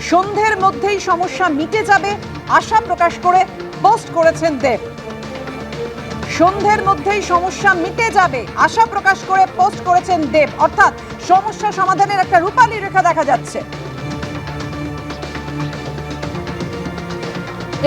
সন্ধ্যের মধ্যেই সমস্যা মিটে যাবে আশা প্রকাশ করে পোস্ট করেছেন দেব। সন্ধ্যের মধ্যেই সমস্যা মিটে যাবে আশা প্রকাশ করে পোস্ট করেছেন দেব। অর্থাৎ সমস্যা সমাধানের একটা রূপালী রেখা দেখা যাচ্ছে।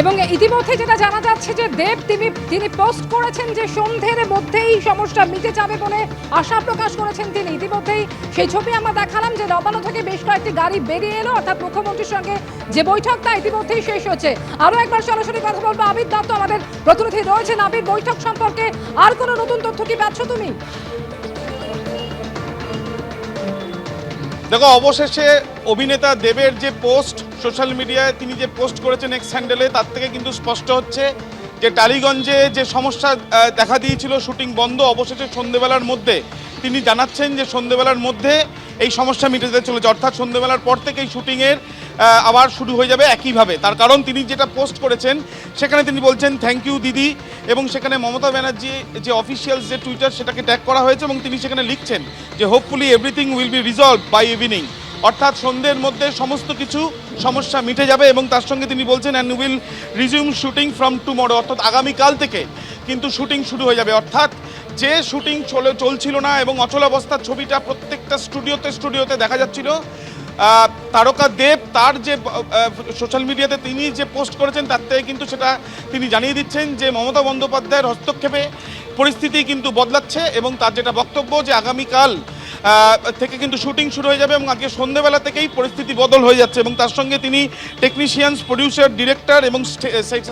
এবং ইতিমধ্যে যেটা জানা যাচ্ছে যে দেব তিনি তিনি পোস্ট করেছেন যে সন্ধ্যের মধ্যেই সমস্যা মিটে যাবে বলে আশা প্রকাশ করেছেন তিনি। ইতিমধ্যেই সেই ছবি আমরা দেখালাম যে নবান্ন থেকে বেশ কয়েকটি গাড়ি বেরিয়ে এলো, অর্থাৎ মুখ্যমন্ত্রীর সঙ্গে যে বৈঠক, তা ইতিমধ্যেই শেষ হচ্ছে। আরও একবার সরাসরি কথা বলব, আবির দত্ত আমাদের প্রতিনিধি রয়েছেন। আবির, বৈঠক সম্পর্কে আর কোনো নতুন তথ্য কি পাচ্ছ তুমি? দেখো, অবশেষে অভিনেতা দেবের যে পোস্ট সোশ্যাল মিডিয়ায় তিনি যে পোস্ট করেছেন এক্স হ্যান্ডেলে তার থেকে কিন্তু স্পষ্ট হচ্ছে যে টালিগঞ্জে যে সমস্যা দেখা দিয়েছিল শুটিং বন্ধ অবশেষে সন্ধ্যেবেলার মধ্যে, তিনি জানাচ্ছেন যে সন্ধ্যেবেলার মধ্যে এই সমস্যা মিটে যেতে চলেছে। অর্থাৎ সন্ধ্যেবেলার পর থেকেই শুটিংয়ের আবার শুরু হয়ে যাবে একইভাবে। তার কারণ তিনি যেটা পোস্ট করেছেন, সেখানে তিনি বলছেন থ্যাংক ইউ দিদি। এবং সেখানে মমতা ব্যানার্জি যে অফিসিয়াল যে টুইটার, সেটাকে ট্যাগ করা হয়েছে এবং তিনি সেখানে লিখছেন যে hopefully everything will be resolve by evening অর্থাৎ সন্ধ্যের মধ্যে সমস্ত কিছু সমস্যা মিটে যাবে এবং তার সঙ্গে তিনি বলছেন and will resume shooting from tomorrow অর্থাৎ আগামীকাল থেকে কিন্তু শুটিং শুরু হয়ে যাবে। অর্থাৎ যে শুটিং চলে, চলছিল না এবং অচলাবস্থার ছবিটা প্রত্যেকটা স্টুডিওতে স্টুডিওতে দেখা যাচ্ছিল তারকা দেব, তার যে সোশ্যাল মিডিয়াতে তিনি যে পোস্ট করেছেন, তার থেকে কিন্তু সেটা তিনি জানিয়ে দিচ্ছেন যে মমতা বন্দ্যোপাধ্যায়ের হস্তক্ষেপে পরিস্থিতি কিন্তু বদলাচ্ছে এবং তার যেটা বক্তব্য যে আগামীকাল থেকে কিন্তু শুটিং শুরু হয়ে যাবে এবং আজকে সন্ধ্যেবেলা থেকেই পরিস্থিতি বদল হয়ে যাচ্ছে এবং তার সঙ্গে তিনি টেকনিশিয়ানস প্রডিউসার ডিরেক্টর এবং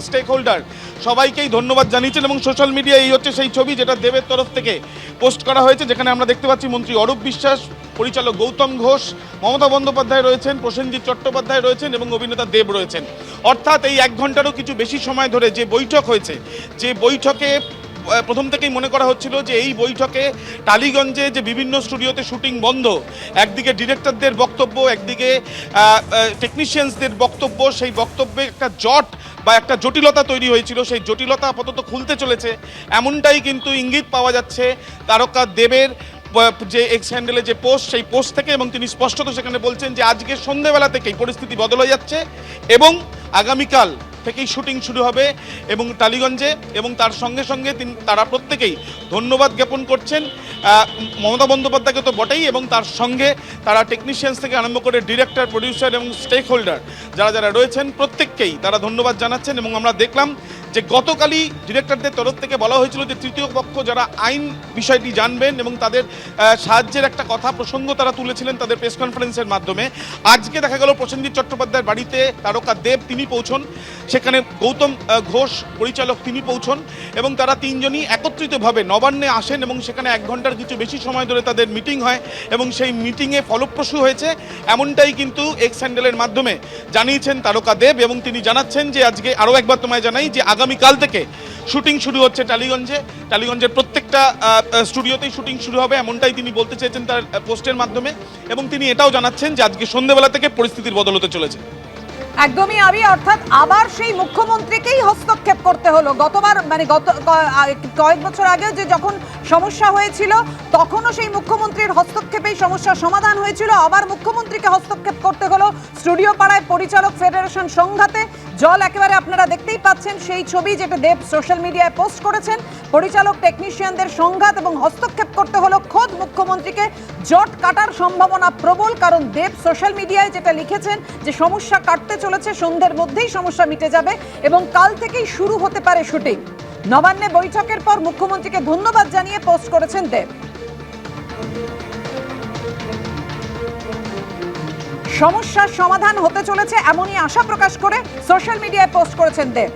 স্টেক হোল্ডার সবাইকেই ধন্যবাদ জানিয়েছেন এবং সোশ্যাল মিডিয়া এই হচ্ছে সেই ছবি যেটা দেবের তরফ থেকে পোস্ট করা হয়েছে, যেখানে আমরা দেখতে পাচ্ছি মন্ত্রী অরূপ বিশ্বাস, পরিচালক গৌতম ঘোষ, মমতা বন্দ্যোপাধ্যায় রয়েছেন, প্রসেনজিৎ চট্টোপাধ্যায় রয়েছেন এবং অভিনেতা দেব রয়েছেন। অর্থাৎ এই এক ঘন্টারও কিছু বেশি সময় ধরে যে বৈঠক হয়েছে, যে বৈঠকে প্রথম থেকেই মনে করা হচ্ছিল যে এই বৈঠকে টালিগঞ্জে যে বিভিন্ন স্টুডিওতে শুটিং বন্ধ, একদিকে ডিরেক্টরদের বক্তব্য, একদিকে টেকনিশিয়ানসদের বক্তব্য, সেই বক্তব্যে একটা জট বা একটা জটিলতা তৈরি হয়েছিল। সেই জটিলতা আপাতত খুলতে চলেছে। এমনটাই কিন্তু ইঙ্গিত পাওয়া যাচ্ছে তারকা দেবের যে এক্স হ্যান্ডেলে যে পোস্ট সেই পোস্ট থেকে এবং তিনি স্পষ্টত সেখানে বলছেন যে আজকে সন্ধেবেলা থেকেই পরিস্থিতি বদল হয়ে যাচ্ছে এবং আগামীকাল থেকেই শুটিং শুরু হবে এবং টালিগঞ্জে এবং তার সঙ্গে সঙ্গে তিনি তারা প্রত্যেকেই ধন্যবাদ জ্ঞাপন করছেন। মমতা বন্দ্যোপাধ্যায়কে তো বটেই এবং তার সঙ্গে তারা টেকনিশিয়ানস থেকে আরম্ভ করে ডিরেক্টর প্রডিউসার এবং স্টেক হোল্ডার যারা যারা রয়েছেন প্রত্যেককেই তারা ধন্যবাদ জানাচ্ছেন এবং আমরা দেখলাম যে গতকালই ডিরেক্টরদের তরফ থেকে বলা হয়েছিল যে তৃতীয় পক্ষ যারা আইন বিষয়টি জানবেন এবং তাদের সাহায্যের একটা কথা প্রসঙ্গ তারা তুলেছিলেন তাদের প্রেস কনফারেন্সের মাধ্যমে। আজকে দেখা গেল প্রসেনজিৎ চট্টোপাধ্যায়ের বাড়িতে তারকা দেব তিনি পৌঁছন, সেখানে গৌতম ঘোষ পরিচালক তিনি পৌঁছন এবং তারা তিনজনই একত্রিতভাবে নবান্নে আসেন এবং সেখানে এক ঘণ্টার কিছু বেশি সময় ধরে তাদের মিটিং হয় এবং সেই মিটিংয়ে ফলপ্রসূ হয়েছে। এমনটাই কিন্তু এক্স হ্যান্ডেলের মাধ্যমে জানিয়েছেন তারকা দেব এবং তিনি জানাচ্ছেন যে আজকে আরও একবার তোমায় জানাই যে আগামীকাল থেকে শুটিং শুরু হচ্ছে টালিগঞ্জে। টালিগঞ্জের প্রত্যেকটা স্টুডিওতেই শুটিং শুরু হবে, এমনটাই তিনি বলতে চেয়েছেন তার পোস্টের মাধ্যমে। এবং তিনি এটাও জানাচ্ছেন যে আজকে সন্ধ্যেবেলা থেকে পরিস্থিতির বদল হতে চলেছে। একদমই আমি অর্থাৎ আবার সেই মুখ্যমন্ত্রীকেই হস্তক্ষেপ করতে হলো। গতবার মানে গত কয়েক বছর আগে যে যখন সমস্যা হয়েছিল, তখনও সেই মুখ্যমন্ত্রীর হস্তক্ষেপেই সমস্যার সমাধান হয়েছিল। আবার মুখ্যমন্ত্রীকে হস্তক্ষেপ করতে হলো স্টুডিও পাড়ায় পরিচালক ফেডারেশন সংঘাতে। জল একেবারে আপনারা দেখতেই পাচ্ছেন সেই ছবি যেটা দেব সোশ্যাল মিডিয়ায় পোস্ট করেছেন। পরিচালক, টেকনিশিয়ানদের সংঘাত এবং হস্তক্ষেপ করতে হলো খোদ মুখ্যমন্ত্রীকে। জট কাটার সম্ভাবনা প্রবল, কারণ দেব সোশ্যাল মিডিয়ায় যেটা লিখেছেন যে সমস্যা কাটতে চলেছে, সন্ধ্যের মধ্যেই সমস্যা মিটে যাবে এবং কাল থেকেই শুরু হতে পারে শুটিং। নবান্নে বৈঠকের পর মুখ্যমন্ত্রীকে ধন্যবাদ জানিয়ে পোস্ট করেছেন দেব। সমস্যার সমাধান হতে চলেছে এমনই আশা প্রকাশ করে সোশ্যাল মিডিয়ায় পোস্ট করেছেন দেব।